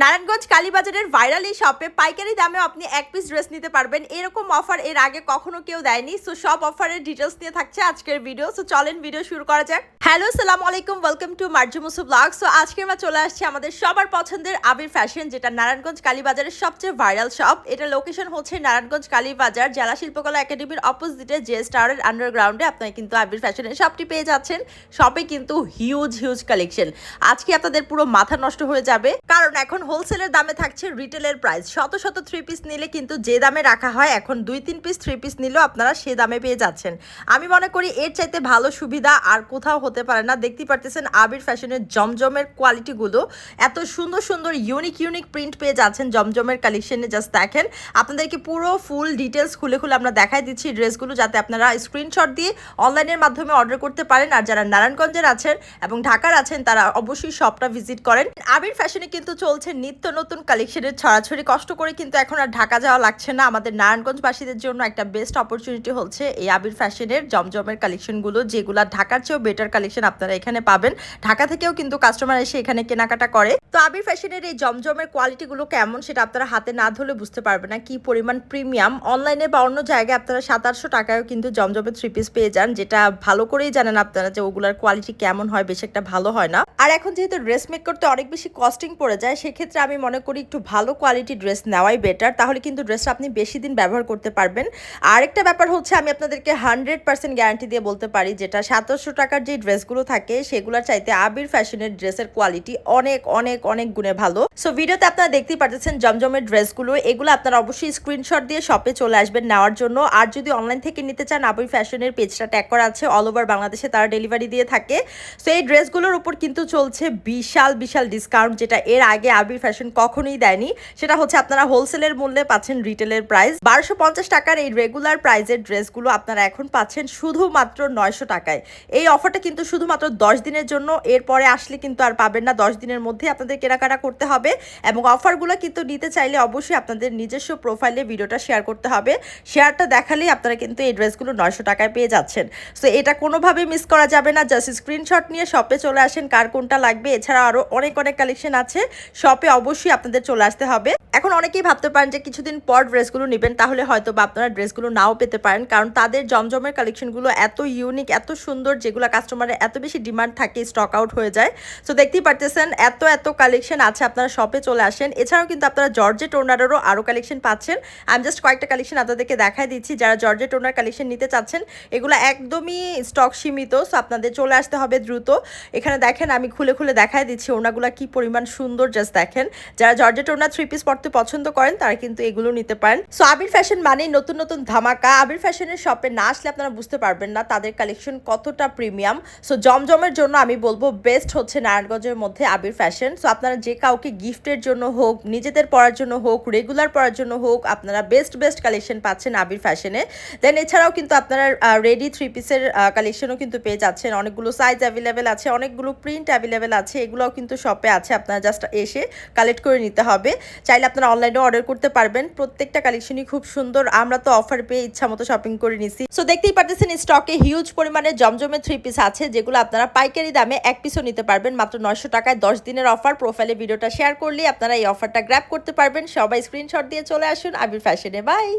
Narayanganj কালীবাজারের viral এই শপে পাইকারি দামে আপনি এক পিস ড্রেস নিতে পারবেন। এরকম অফার এর আগে কখনো কেউ দেয়নি। সো সব অফারের ডিটেলস নিয়ে থাকছে আজকের ভিডিও সো চলেন ভিডিও শুরু করা যাক। হ্যালো সালাম আলাইকুম। Welcome to Marju Musu blog so আজকে আমরা চলে আসছি আমাদের সবার পছন্দের আবির ফ্যাশন যেটা নারায়ণগঞ্জ কালীবাজারের সবচেয়ে ভাইরাল শপ এটা লোকেশন হচ্ছে নারায়ণগঞ্জ কালীবাজার জেলা শিল্পকলা একাডেমির অপোজিটে জে স্টারের আন্ডারগ্রাউন্ডে আপনারা কিন্তু আবির ফ্যাশনের শপটি পেয়ে যাচ্ছেন। শপে কিন্তু হিউজ হিউজ কালেকশন আজকে আপনাদের পুরো মাথা নষ্ট হয়ে যাবে। কারণ এখন হোলসেলের দামে থাকছে রিটেলের প্রাইস শত শত থ্রি পিস নিলে কিন্তু যে দামে রাখা হয়, এখন দুই তিন পিস থ্রি পিস নিলেও আপনারা সে দামে পেয়ে যাচ্ছেন। আমি মনে করি এর চাইতে ভালো সুবিধা আর কোথাও হতে পারে না। দেখতে পারতেছেন আবির ফ্যাশনের জমজমের কোয়ালিটিগুলো এত সুন্দর সুন্দর ইউনিক ইউনিক প্রিন্ট পেয়ে যাচ্ছেন জমজমের কালেকশনে জাস্ট দেখেন, আপনাদেরকে পুরো ফুল ডিটেলস খুলে খুলে আমরা দেখাই দিচ্ছি ড্রেসগুলো যাতে আপনারা স্ক্রিনশট দিয়ে অনলাইনের মাধ্যমে অর্ডার করতে পারেন। আর যারা নারায়ণগঞ্জের আছেন এবং ঢাকার আছেন, তারা অবশ্যই শপটা ভিজিট করেন। আবির ফ্যাশনে কিন্তু চলছে নিত্য নতুন কালেকশনের ছড়াছড়ি। কষ্ট করে কিন্তু এখন আর ঢাকা যাওয়া লাগছে না। আমাদের নারায়ণগঞ্জবাসীদের জন্য একটা বেস্ট অপরচুনিটি হচ্ছে এই আবির ফ্যাশনের জমজমের কালেকশনগুলো যেগুলো ঢাকার চেয়েও বেটার কালেকশন আপনারা এখানে পাবেন। ঢাকা থেকেও কিন্তু কাস্টমার এসে এখানে কেনাকাটা করে। তো আবির ফ্যাশনের এই জমজমের কোয়ালিটিগুলো কেমন সেটা আপনারা হাতে না ধরলে বুঝতে পারবেন না। কি পরিমাণ প্রিমিয়াম অনলাইনে বা অন্য জায়গায় আপনারা সাত আটশো টাকায়ও কিন্তু জমজমের থ্রি পিস পেয়ে যান, যেটা ভালো করেই জানেন আপনারা যে ওগুলার কোয়ালিটি কেমন হয়, বেশ একটা ভালো হয় না। আর এখন যেহেতু ড্রেস মেক করতে অনেক বেশি কস্টিং পড়ে যায়, সেক্ষেত্রে আমি মনে করি একটু ভালো কোয়ালিটি ড্রেস নেওয়াই বেটার তাহলে কিন্তু ড্রেসটা আপনি বেশি দিন ব্যবহার করতে পারবেন। আরেকটা ব্যাপার হচ্ছে আমি আপনাদেরকে হান্ড্রেড পার্সেন্ট গ্যারান্টি দিয়ে বলতে পারি যেটা সাতশো টাকার যে ড্রেসগুলো থাকে সেগুলোর চাইতে আবির ফ্যাশনের ড্রেসের কোয়ালিটি অনেক অনেক অনেক গুণে ভালো। সো ভিডিওতে আপনারা দেখতেই পাচ্ছেন জমজমের ড্রেসগুলো এগুলো আপনারা অবশ্যই স্ক্রিনশট দিয়ে শপে চলে আসবেন নেওয়ার জন্য। আর যদি অনলাইন থেকে নিতে চান, আবির ফ্যাশনের পেজটা ট্যাগ করা আছে। অল ওভার বাংলাদেশে তারা ডেলিভারি দিয়ে থাকে। সো এই ড্রেসগুলোর উপর কিন্তু চলছে বিশাল বিশাল ডিসকাউন্ট যেটা এর আগে আবির ফ্যাশন কখনোই দেয়নি। সেটা হচ্ছে আপনারা হোলসেলের মূল্যে পাচ্ছেন রিটেলের প্রাইস বারোশো পঞ্চাশ টাকার এই রেগুলার প্রাইজের ড্রেসগুলো আপনারা এখন পাচ্ছেন শুধুমাত্র নয়শো টাকায়। এই অফারটা কিন্তু শুধুমাত্র দশ দিনের জন্য। এরপরে আসলে কিন্তু আর পাবেন না। দশ দিনের মধ্যে আপনাদের কেনাকাটা করতে হবে এবং অফারগুলো কিন্তু নিতে চাইলে অবশ্যই আপনাদের নিজস্ব প্রোফাইলে ভিডিওটা শেয়ার করতে হবে। শেয়ারটা দেখালেই আপনারা কিন্তু এই ড্রেসগুলো নয়শো টাকায় পেয়ে যাচ্ছেন। সো এটা কোনোভাবেই মিস করা যাবে না। জাস্ট স্ক্রিনশট নিয়ে শপে চলে আসেন, কার কোনটা লাগবে। এছাড়া আরও অনেক অনেক কালেকশন আছে। শপে অবশ্যই আপনাদের চলে আসতে হবে। এখন অনেকেই ভাবতে পারেন যে কিছুদিন পর ড্রেসগুলো নেবেন, তাহলে হয়তো বা আপনারা ড্রেসগুলো নাও পেতে পারেন। কারণ তাদের জমজমের কালেকশনগুলো এত ইউনিক এত সুন্দর, যেগুলো কাস্টমারের এত বেশি ডিমান্ড থাকে স্টক আউট হয়ে যায়। সো দেখতেই পারতেছেন, এত এত কালেকশন আছে, আপনারা শপে চলে আসেন। এছাড়াও কিন্তু আপনারা জর্জেট ওনারেরও আরও কালেকশন পাচ্ছেন। আমি জাস্ট কয়েকটা কালেকশন আপনাদেরকে দেখাই দিচ্ছি। যারা জর্জেট ওনার কালেকশন নিতে চাচ্ছেন, এগুলো একদমই স্টক সীমিত সো আপনাদের চলে আসতে হবে দ্রুত। এখানে দেখেন, আমি খুলে খুলে দেখাই দিচ্ছি, ওনাগুলো কি পরিমাণ সুন্দর জাস্ট দেখেন। যারা জর্জেট ওনার থ্রি পিস পড়তে পছন্দ করেন, তারা কিন্তু এগুলো নিতে পারেন। সো আবির ফ্যাশন মানেই নতুন নতুন ধামাকা। আবির ফ্যাশনের শপে না আসলে আপনারা বুঝতে পারবেন না তাদের কালেকশন কতটা প্রিমিয়াম সো জমজমের জন্য আমি বলব বেস্ট হচ্ছে নারায়ণগঞ্জের মধ্যে আবির ফ্যাশন সো আপনারা যে কাউকে গিফটের জন্য হোক, নিজেদের পড়ার জন্য হোক রেগুলার পড়ার জন্য হোক, আপনারা বেস্ট বেস্ট কালেকশন পাচ্ছেন আবির ফ্যাশনে দেন এছাড়াও কিন্তু আপনারা রেডি থ্রি পিসের কালেকশনও কিন্তু পেয়ে যাচ্ছেন। অনেকগুলো সাইজ অ্যাভেলেবেল আছে, অনেকগুলো প্রিন্ট অ্যাভেলেবেল আছে, এগুলোও কিন্তু শপে আছে। আপনারা জাস্ট এসে কালেক্ট করে নিতে হবে। চাইলে আপনারা অনলাইনে অর্ডার করতে পারবেন। প্রত্যেকটা কালেকশনই খুব সুন্দর। আমরা তো অফার পেয়ে ইচ্ছা মতো শপিং করে নিছি। সো দেখতেই পারতেছেন স্টকে হিউজ পরিমাণে জমজমে থ্রি পিস আছে, যেগুলো আপনারা পাইকারি দামে এক পিসও নিতে পারবেন। মাত্র নয়শো টাকায় দশ দিনের অফার প্রোফাইলে ভিডিওটা শেয়ার করলে আপনারা এই অফারটা গ্র্যাপ করতে পারবেন। সবাই স্ক্রিনশট দিয়ে চলে আসুন। আবির ফ্যাশনে বাই